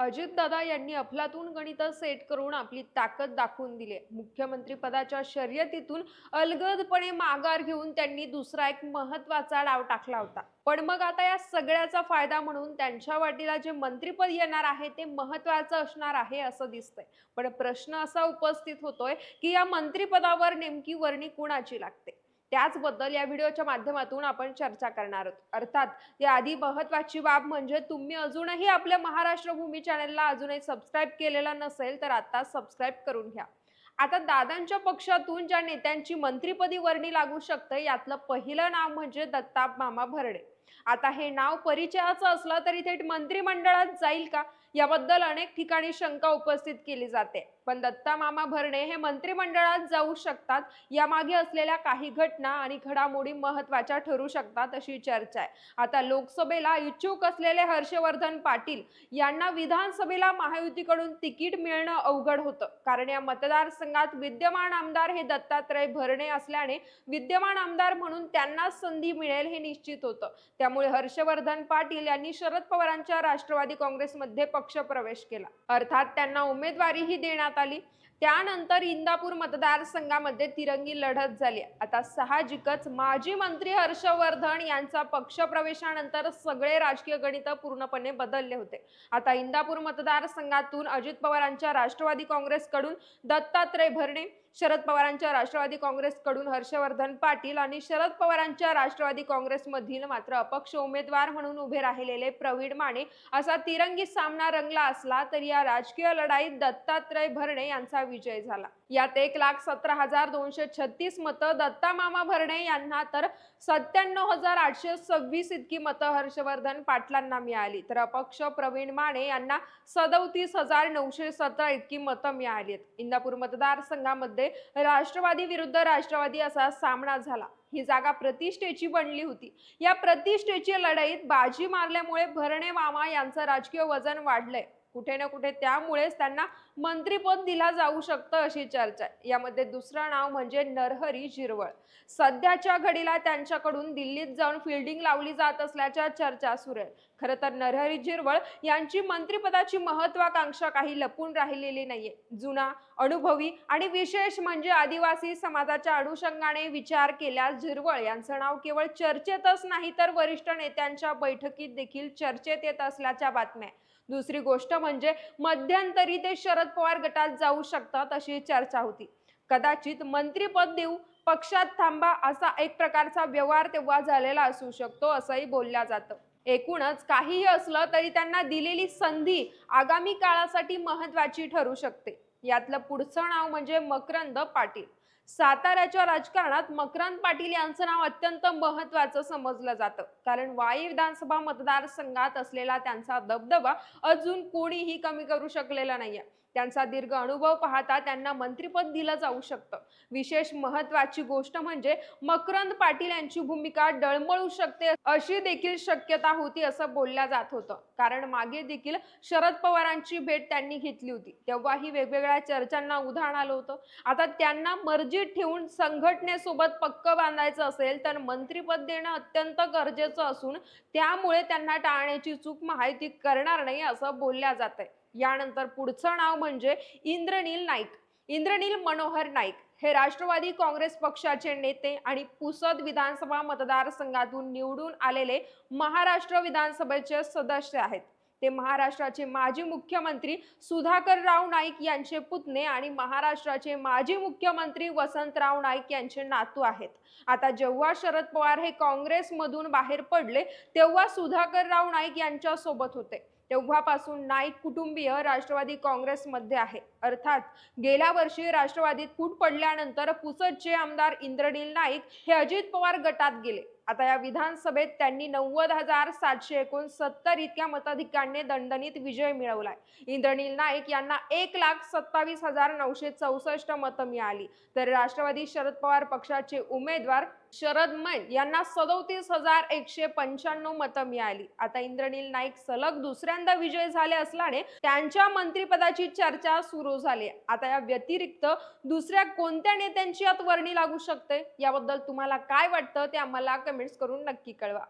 अजितदादा यांनी अफलातून गणित सेट करून आपली ताकद दाखवून दिली. मुख्यमंत्रीपदाच्या मुख्यमंत्री पदाच्या शर्यतीतून अलगदपणे माघार घेऊन त्यांनी दुसरा एक महत्त्वाचा डाव टाकला होता. पण मग आता या सगळ्याचा फायदा म्हणून त्यांच्या वाटीला जे मंत्रीपद येणार आहे ते महत्वाचं असणार आहे असं दिसतंय. पण प्रश्न असा उपस्थित होतोय की या मंत्रिपदावर नेमकी वर्णी कुणाची लागते? त्याचबद्दल या व्हिडिओच्या माध्यमातून आपण चर्चा करणार आहोत. अर्थात याआधी महत्वाची बाब म्हणजे तुम्ही अजूनही आपल्या महाराष्ट्र भूमी चॅनलला अजूनही सबस्क्राईब केलेलं नसेल तर आता सबस्क्राईब करून घ्या. आता दादांच्या पक्षातून ज्या नेत्यांची मंत्रीपदी वर्णी लागू शकते यातलं पहिलं नाव म्हणजे दत्ता मामा भरडे. आता हे नाव परिचयाचं असलं तरी थेट मंत्रिमंडळात जाईल का? याबद्दल अनेक ठिकाणी शंका उपस्थित केली जाते. पण दत्ता मामा भरणे हे मंत्रिमंडळात जाऊ शकतात यामागे असलेल्या काही घटना आणि घडामोडी महत्त्वाच्या ठरू शकतात अशी चर्चा आहे. आता लोकसभेला इच्छुक असलेले हर्षवर्धन पाटील यांना विधानसभेला महायुतीकडून तिकीट मिळणं अवघड होतं. कारण या मतदारसंघात विद्यमान आमदार हे दत्तात्रय भरणे असल्याने विद्यमान आमदार म्हणून त्यांनाच संधी मिळेल हे निश्चित होतं. त्यामुळे हर्षवर्धन पाटील यांनी शरद पवारांच्या राष्ट्रवादी काँग्रेसमध्ये पक्षप्रवेश केला. अर्थात त्यांना उमेदवारीही देण्यात आली. त्यानंतर इंदापूर मतदारसंघामध्ये तिरंगी लढत झाली. आता साहजिकच माजी मंत्री हर्षवर्धन यांचा पक्षप्रवेशानंतर सगळे राजकीय गणित पूर्णपणे बदलले होते. आता इंदापूर मतदारसंघातून अजित पवारांच्या राष्ट्रवादी काँग्रेसकडून दत्तात्रय भरणे शरद पवारांच्या राष्ट्रवादी काँग्रेसकडून हर्षवर्धन पाटील आणि शरद पवारांच्या राष्ट्रवादी काँग्रेसमधील मात्र अपक्ष उमेदवार म्हणून उभे राहिलेले प्रवीण माने असा तिरंगी सामना रंगला असला तरी या राजकीय लढाईत दत्तात्रय भरणे यांचा विजय झाला. यात एक लाख सतरा हजार दोनशे छत्तीस मतं दत्ता मामा भरणे यांना तर सत्त्याण्णव हजार आठशे सव्वीस इतकी मतं हर्षवर्धन पाटलांना मिळाली. तर अपक्ष प्रवीण माने यांना सदोतीस हजार नऊशे सतरा इतकी मतं मिळाली आहेत. इंदापूर मतदारसंघामध्ये राष्ट्रवादी विरुद्ध राष्ट्रवादी असा सामना झाला. ही जागा प्रतिष्ठेची बनली होती. या प्रतिष्ठेची लढाईत बाजी मारल्यामुळे भरणे मामा यांचं राजकीय वजन वाढलंय. कुठे ना कुठे त्यामुळेच त्यांना मंत्रीपद दिला जाऊ शकतं अशी चर्चा आहे. यामध्ये दुसरं नाव म्हणजे नरहरी झिरवळ सध्याच्या घडीला त्यांच्याकडून दिल्लीत जाऊन फिल्डिंग लावली जात असल्याच्या चर्चा सुरू आहे. खरं तर नरहरी झिरवळ यांची मंत्रिपदाची महत्वाकांक्षा काही लपून राहिलेली नाहीये. जुना अनुभवी आणि विशेष म्हणजे आदिवासी समाजाच्या अनुषंगाने विचार केल्यास झिरवळ यांचं नाव केवळ चर्चेतच नाही तर वरिष्ठ नेत्यांच्या बैठकीत देखील चर्चेत येत असल्याच्या बातम्या दुसरी गोष्ट म्हणजे मध्यंतरी ते शरद पवार गटात जाऊ शकतात अशी चर्चा होती. कदाचित मंत्रीपद देऊ पक्षात थांबा असा एक प्रकारचा व्यवहार तेव्हा झालेला असू शकतो असंही बोलल्या जातं. एकूणच काहीही असलं तरी त्यांना दिलेली संधी आगामी काळासाठी महत्वाची ठरू शकते. यातलं पुढचं नाव म्हणजे मकरंद पाटील. साताऱ्याच्या राजकारणात मकरंद पाटील यांचं नाव अत्यंत महत्वाचं समजलं जातं. कारण वाई विधानसभा मतदारसंघात असलेला त्यांचा दबदबा अजून कोणीही कमी करू शकलेला नाहीये. त्यांचा दीर्घ अनुभव पाहता त्यांना मंत्रिपद दिलं जाऊ शकतं. विशेष महत्वाची गोष्ट म्हणजे मकरंद पाटील यांची भूमिका डळमळू शकते अशी देखील शक्यता होती असं बोलल्या जात होतं. कारण मागे देखील शरद पवारांची भेट त्यांनी घेतली होती. तेव्हाही वेगवेगळ्या चर्चांना उधाण आलं होतं. आता त्यांना मर्जीत ठेवून संघटनेसोबत पक्क बांधायचं असेल तर मंत्रिपद देणं अत्यंत गरजेचं असून त्यामुळे त्यांना टाळण्याची चूक माहिती करणार नाही असं बोलल्या जात आहे यानंतर पुढचं नाव म्हणजे इंद्रनील नाईक. इंद्रनील मनोहर नाईक हे राष्ट्रवादी काँग्रेस पक्षाचे नेते आणि पुसद विधानसभा मतदारसंघातून निवडून आलेले महाराष्ट्र विधानसभेचे सदस्य आहेत. ते महाराष्ट्राचे माजी मुख्यमंत्री सुधाकर राव नाईक यांचे पुतणे आणि महाराष्ट्राचे माजी मुख्यमंत्री वसंतराव नाईक यांचे नातू आहेत. आता जेव्हा शरद पवार हे काँग्रेसमधून बाहेर पडले तेव्हा सुधाकर राव नाईक यांच्या सोबत होते. तेव्हापासून नाईक कुटुंबीय राष्ट्रवादी काँग्रेसमध्ये आहे. अर्थात गेल्या वर्षी राष्ट्रवादीत फूट पडल्यानंतर पुसदचे आमदार इंद्रनील नाईक हे अजित पवार गटात गेले. आता या विधानसभेत त्यांनी नव्वद हजार सातशे एकोणसत्तर इतक्या मताधिकांनी दणदणीत विजय मिळवलाय. इंद्रनील नाईक यांना एक लाख सत्तावीस हजार नऊशे चौसष्ट मतं मिळाली. तर राष्ट्रवादी शरद पवार पक्षाचे उमेदवार शरद मैन यांना सदोतीस हजार एकशे पंच्याण्णव मतं मिळाली. आता इंद्रनील नाईक सलग दुसऱ्यांदा विजय झाले असल्याने त्यांच्या मंत्रिपदाची चर्चा सुरू झाली. आता या व्यतिरिक्त दुसऱ्या कोणत्या नेत्यांची यात वर्णी लागू शकते? याबद्दल तुम्हाला काय वाटतं ते आम्हाला कमेंट्स करून नक्की कळवा.